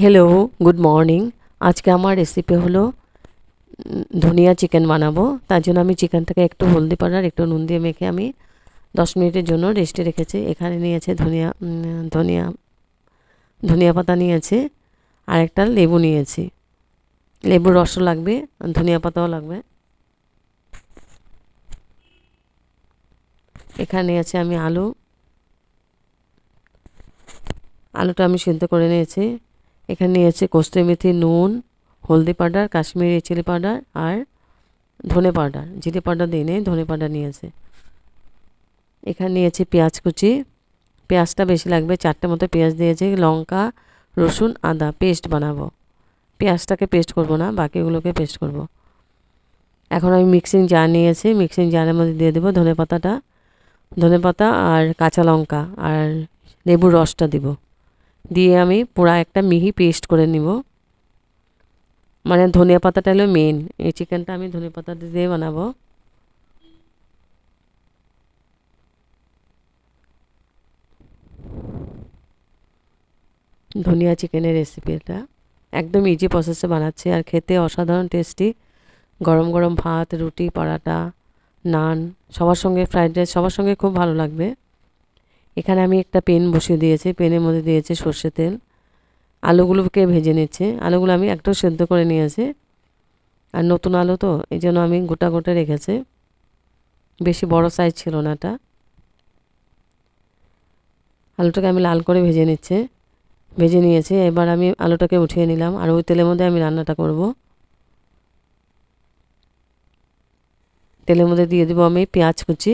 Hello good morning আজকে আমার recipe হলো ধনিয়া চিকেন বানাবো। তার জন্য আমি চিকেনটাকে একটু হলদি পাউডার, একটু নুন দিয়ে মেখে আমি দশ মিনিটের জন্য রেস্টে রেখেছি। এখানে নিয়েছে ধনিয়া ধনিয়া ধনিয়া পাতা নিয়েছে, আর একটা লেবু নিয়েছি। লেবুর রসও লাগবে, ধনিয়া পাতাও লাগবে। এখানে আছে আমি আলু। আলুটা আমি সিদ্ধ করে নিয়েছি। এখানে নিয়েছি কস্তুরি মেথি, নুন, হলদি পাউডার, কাশ্মীরি চিলি পাউডার আর ধনে পাউডার। জিরে পাউডার দিয়ে নেই, ধনে পাউডার নিয়েছে। এখানে নিয়েছি পেঁয়াজ কুচি। পেঁয়াজটা বেশি লাগবে, চারটে মতো পেঁয়াজ দিয়েছি, লঙ্কা, রসুন, আদা পেস্ট বানাবো। পেঁয়াজটাকে পেস্ট করব না, বাকিগুলোকে পেস্ট করব। এখন আমি মিক্সিং জার নিয়েছি, মিক্সিং জারের মধ্যে দিয়ে দেবো ধনে পাতাটা। ধনে পাতা আর কাঁচা লঙ্কা আর লেবুর রসটা দিব। দিয়ে আমি পুরা একটা মিহি পেস্ট করে নিব। মানে ধনিয়া পাতাটা হলো মেন এই চিকেনটা আমি ধনে পাতা দিয়ে বানাবো। ধনিয়া চিকেনের রেসিপি এটা। একদম ইজি প্রসেসে বানাচ্ছি। আর খেতে অসাধারণ টেস্টি গরম গরম ভাত, রুটি, পরাটা, নান, সবার সঙ্গে ফ্রাইড রাইস সবার সঙ্গে খুব ভালো লাগবে। এখানে আমি একটা পেন বসিয়ে দিয়েছি, পেনের মধ্যে দিয়েছি সর্ষে তেল। আলুগুলোকে ভেজে নিচ্ছে। আলুগুলো আমি একটু সেদ্ধ করে নিয়েছি। আর নতুন আলু তো, এই জন্য আমি গোটা গোটা রেখেছি। বেশি বড় সাইজ ছিল না এটা। আলুটাকে আমি লাল করে ভেজে নিচ্ছে। ভেজে নিয়েছি, এবার আমি আলুটাকে উঠিয়ে নিলাম। আর ওই তেলের মধ্যে আমি রান্নাটা করব। তেলের মধ্যে দিয়ে দেবো আমি পেঁয়াজ কুচি।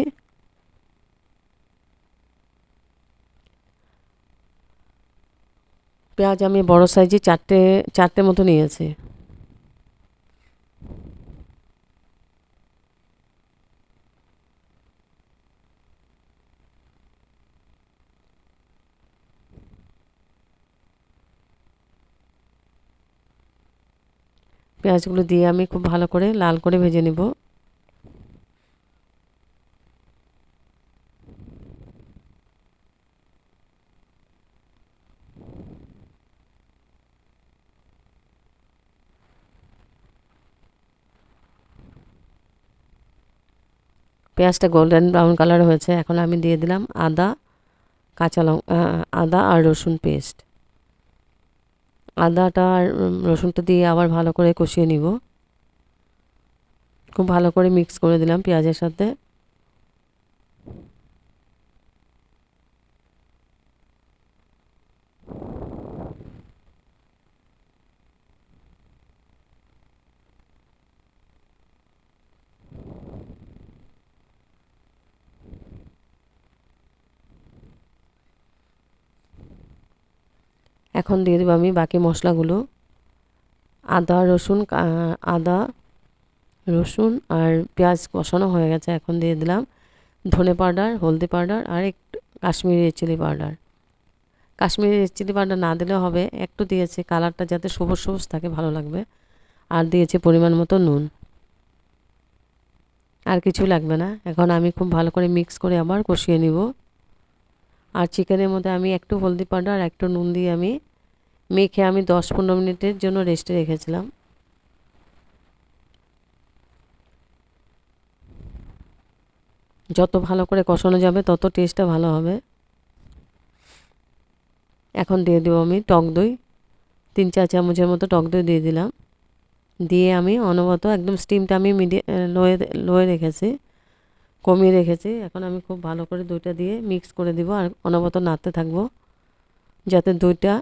পেঁয়াজ আমি বড় সাইজে চারটে চারটে মতো নিয়েছি। পেঁয়াজগুলো দিয়ে আমি খুব ভালো করে লাল করে ভেজে নেব। পেঁয়াজটা গোল্ডেন ব্রাউন কালার হয়েছে, এখন আমি দিয়ে দিলাম আদা, কাঁচা লঙ্কা আদা আর রসুন পেস্ট আদাটা আর রসুনটা দিয়ে আবার ভালো করে কষিয়ে নিব। খুব ভালো করে মিক্স করে দিলাম পেঁয়াজের সাথে। এখন দিয়ে দেবো আমি বাকি মশলাগুলো। আদা, রসুন আদা, রসুন আর পেঁয়াজ কষানো হয়ে গেছে, এখন দিয়ে দিলাম ধনে পাউডার, হলদি পাউডার আর একটু Kashmiri chilli powder. Kashmiri chilli powder না দিলেও হবে, একটু দিয়েছে, কালারটা যাতে সবুজ সবুজ থাকে, ভালো লাগবে। আর দিয়েছে পরিমাণ মতো নুন। আর কিছু লাগবে না, এখন আমি খুব ভালো করে মিক্স করে আবার কষিয়ে নিব। আর চিকেনের মধ্যে আমি একটু হলদি পাউডার আর একটু নুন দিয়ে আমি মেখে আমি দশ পনেরো মিনিটের জন্য রেস্টে রেখেছিলাম। যত ভালো করে কষানো যাবে, তত টেস্টটা ভালো হবে। এখন দিয়ে দেবো আমি টক দই। তিন, চার চামচের মতো টক দই দিয়ে দিলাম। দিয়ে আমি অনবত একদম স্টিমটা আমি মিডিয়া লোয়ে লোয়ে রেখেছি। কমিয়ে রেখেছি। এখন আমি খুব ভালো করে দইটা দিয়ে মিক্স করে দিব আর অনবত নাড়তে থাকব যাতে দইটা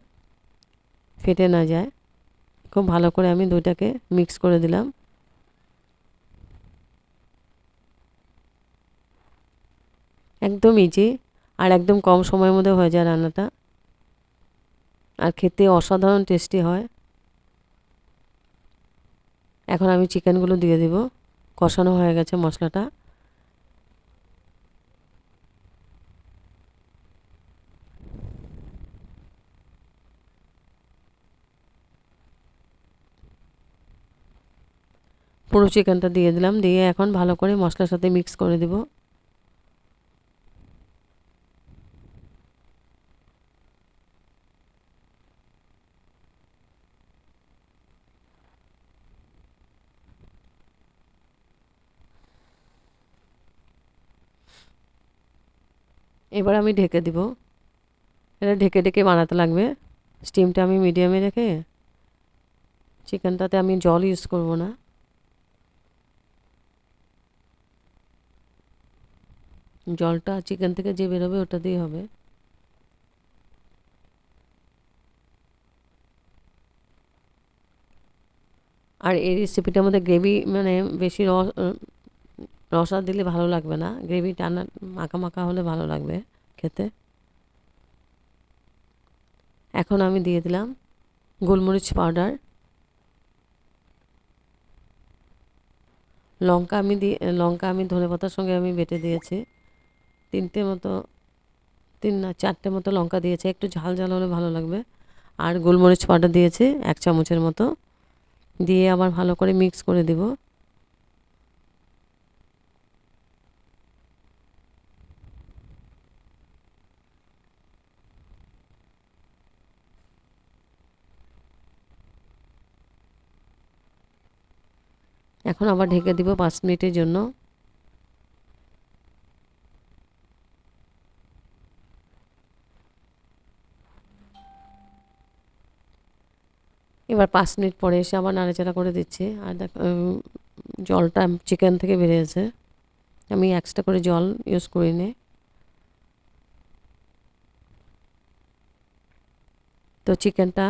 ফেটে না যায়। খুব ভালো করে আমি দইটাকে মিক্স করে দিলাম। একদম ইজি আর একদম কম সময়ের মধ্যে হয়ে যায় রান্নাটা। আর খেতে অসাধারণ টেস্টি হয়। এখন আমি চিকেনগুলো দিয়ে দিব। কষানো হয়ে গেছে মশলাটা। পুরো চিকেনটা দিয়ে দিলাম, দিয়ে এখন ভালো করে মশলার সাথে মিক্স করে দেব। এবার আমি ঢেকে দিব। এটা ঢেকে ঢেকে বানাতে লাগবে। স্টিমটা আমি মিডিয়ামে রেখে চিকেনটাতে আমি জল ইউজ করব না। জলটা চিকেন থেকে যে বেরোবে ওটা দিয়ে হবে। আর এই রেসিপিটার মধ্যে গ্রেভি মানে বেশি রস রসা দিলে ভালো লাগবে না। গ্রেভি টানা, মাখা মাখা হলে ভালো লাগবে খেতে। এখন আমি দিয়ে দিলাম গোলমরিচ পাউডার। লঙ্কা আমি দিয়ে, লঙ্কা আমি ধনে পাতার সঙ্গে আমি বেটে দিয়েছি। তিনটে মতো, তিন না, চারটে মতো লঙ্কা দিয়েছে। একটু ঝাল ঝাল হলে ভালো লাগবে। আর গোলমরিচ পাউডার দিয়েছে, এক চামচের মতো। দিয়ে আবার ভালো করে মিক্স করে দিব। এখন আবার ঢেকে দিব পাঁচ মিনিটের জন্য। এবার পাঁচ মিনিট পরে এসে আবার নাড়াচাড়া করে দিচ্ছি। আর দেখ জলটা চিকেন থেকে বেরিয়েছে। আমি এক্সট্রা করে জল ইউজ করি করিনি তো চিকেনটা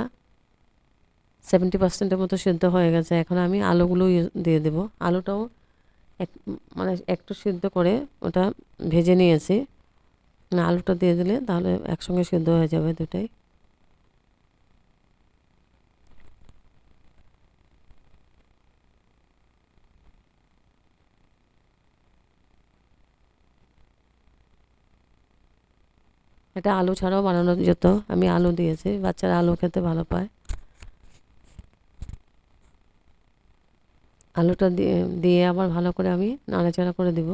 সেভেন্টি পার্সেন্টের মতো সিদ্ধ হয়ে গেছে। এখন আমি আলুগুলো দিয়ে দেব। আলুটাও এক মানে একটু সিদ্ধ করে ওটা ভেজে নিয়েছি। না আলুটা দিয়ে দিলে তাহলে একসঙ্গে সিদ্ধ হয়ে যাবে দুটাই। এটা আলু ছাড়াও বানানো যেত। আমি আলু দিয়েছি, বাচ্চারা আলু খেতে ভালো পায়। আলুটা দিয়ে দিয়ে আবার ভালো করে আমি নাড়াচাড়া করে দিব।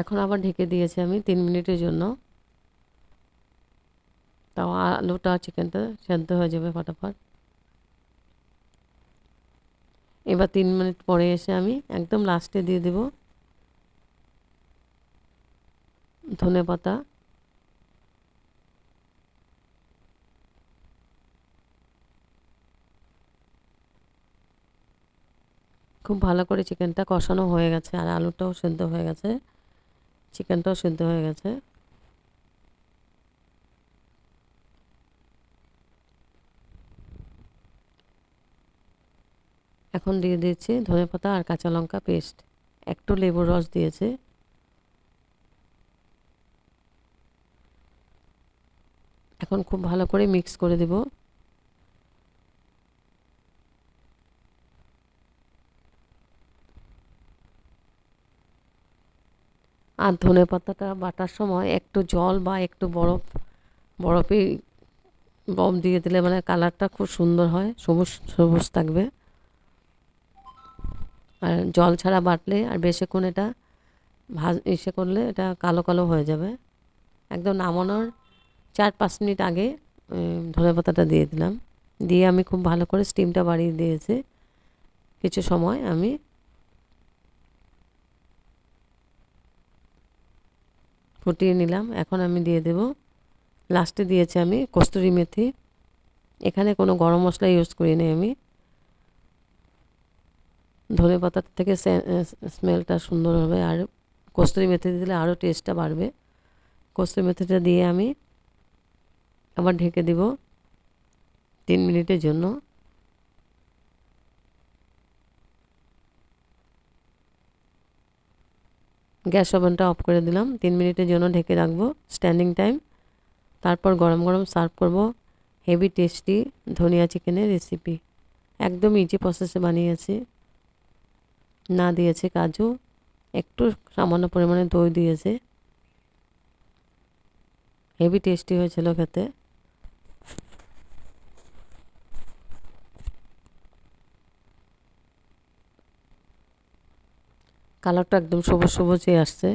এখন আবার ঢেকে দিয়েছি আমি তিন মিনিটের জন্য। তাও আলুটা, চিকেনটা সেদ্ধ হয়ে যাবে ফটাফট। এবার তিন মিনিট পরে এসে আমি একদম লাস্টে দিয়ে দেব ধনে পাতা। খুব ভালো করে চিকেনটা কষানো হয়ে গেছে আর আলুটাও সেদ্ধ হয়ে গেছে। চিকেনটাও সিদ্ধ হয়ে গেছে। এখন দিয়ে দিয়েছি ধনে পাতা আর কাঁচা লঙ্কা পেস্ট। একটু লেবুর রস দিয়েছে। এখন খুব ভালো করে মিক্স করে দেবো। আর ধনে পাতাটা বাটার সময় একটু জল বা একটু বরফ বরফে বরফ দিয়ে দিলে মানে কালারটা খুব সুন্দর হয়, সবুজ সবুজ থাকবে। আর জল ছাড়া বাটলে আর বেশিক্ষণ এটা ভাজ, ইসে করলে এটা কালো কালো হয়ে যাবে। একদম নামানোর চার পাঁচ মিনিট আগে ধনে পাতাটা দিয়ে দিলাম। দিয়ে আমি খুব ভালো করে স্টিমটা বাড়িয়ে দিয়েছি। কিছু সময় আমি ফুটিয়ে নিলাম। এখন আমি দিয়ে দেব। লাস্টে দিয়েছি আমি কস্তুরি মেথি। এখানে কোনো গরম মশলা ইউজ করিনি আমি। ধনে পাতার থেকে স্মেলটা সুন্দর হবে। আর কস্তুরি মেথি দিলে আরও টেস্টটা বাড়বে। কস্তুরি মেথিটা দিয়ে আমি আবার ঢেকে দিব তিন মিনিটের জন্য। গ্যাস ওভেনটা অফ করে দিলাম। তিন মিনিটের জন্য ঢেকে রাখব। স্ট্যান্ডিং টাইম তারপর গরম গরম সার্ভ করব। হেভি টেস্টি ধনিয়া চিকেনের রেসিপি একদম ইজি প্রসেসে বানিয়েছি। না দিয়েছে কাজু। একটু সামান্য পরিমাণে দই দিয়েছে। হেভি টেস্টি হয়েছিল খেতে। কালারটা একদম সবুজ সবুজই আসছে।